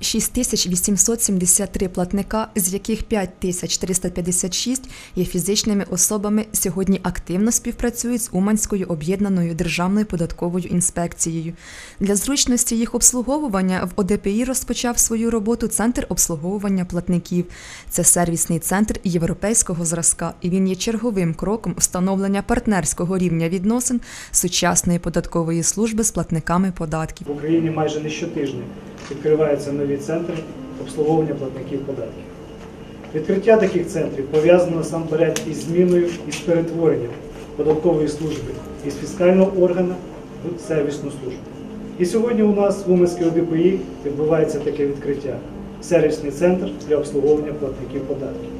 6873 платника, з яких 5356 є фізичними особами, сьогодні активно співпрацюють з Уманською об'єднаною державною податковою інспекцією. Для зручності їх обслуговування в ОДПІ розпочав свою роботу Центр обслуговування платників. Це сервісний центр європейського зразка, і він є черговим кроком встановлення партнерського рівня відносин сучасної податкової служби з платниками податків. В Україні майже не щотижня відкриваються нові центри обслуговування платників податків. Відкриття таких центрів пов'язано насамперед із зміною і з перетворенням податкової служби із фіскального органу в сервісну службу. І сьогодні у нас в Уманській ОДПІ відбувається таке відкриття сервісний центр для обслуговування платників податків.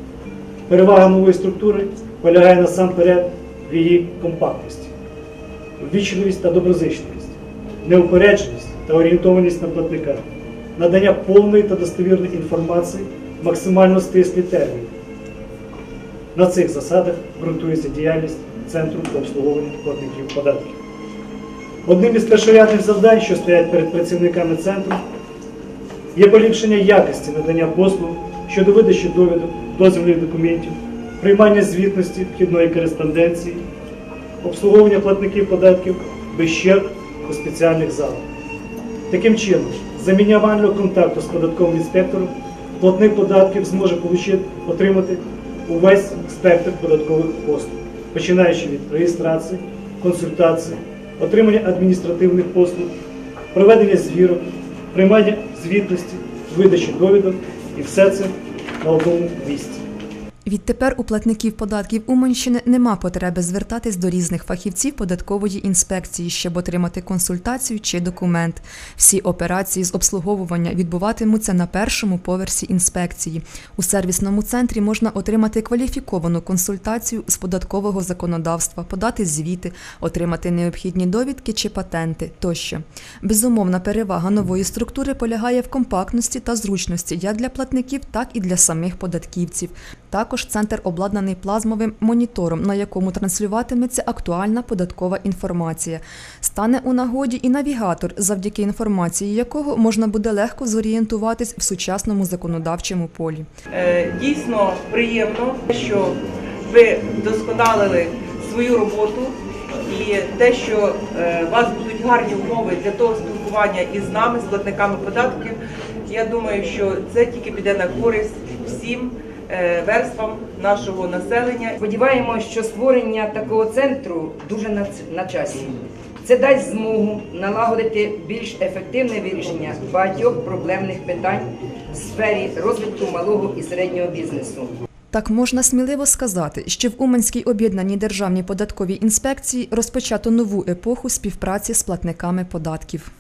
Перевага нової структури полягає насамперед в її компактності, ввічливість та доброзичливість, неупередженість та орієнтованість на платника, надання повної та достовірної інформації максимально стислі терміни. На цих засадах ґрунтується діяльність Центру по обслуговуванню платників податків. Одним із першорядних завдань, що стоять перед працівниками центру, є поліпшення якості надання послуг щодо видачі довідок, дозвільних документів, приймання звітності вхідної кореспонденції, обслуговування платників податків без черг у спеціальних залах. Таким чином, за мінімального контакту з податковим інспектором платник податків зможе отримати увесь спектр податкових послуг, починаючи від реєстрації, консультації, отримання адміністративних послуг, проведення звірок, приймання звітності, видачі довідок і все це на одному місці. Відтепер у платників податків Уманщини нема потреби звертатись до різних фахівців податкової інспекції, щоб отримати консультацію чи документ. Всі операції з обслуговування відбуватимуться на першому поверсі інспекції. У сервісному центрі можна отримати кваліфіковану консультацію з податкового законодавства, подати звіти, отримати необхідні довідки чи патенти тощо. Безумовна перевага нової структури полягає в компактності та зручності як для платників, так і для самих податківців. Також центр обладнаний плазмовим монітором, на якому транслюватиметься актуальна податкова інформація. Стане у нагоді і навігатор, завдяки інформації якого можна буде легко зорієнтуватись в сучасному законодавчому полі. Е, Дійсно приємно, що ви вдосконалили свою роботу і те, що е, вас будуть гарні умови для того спілкування із нами, з платниками податків. Я думаю, що це тільки піде на користь всім верствам нашого населення. Сподіваємося, що створення такого центру дуже на, на часі. Це дасть змогу налагодити більш ефективне вирішення багатьох проблемних питань в сфері розвитку малого і середнього бізнесу. Так можна сміливо сказати, що в Уманській об'єднаній державній податковій інспекції розпочато нову епоху співпраці з платниками податків.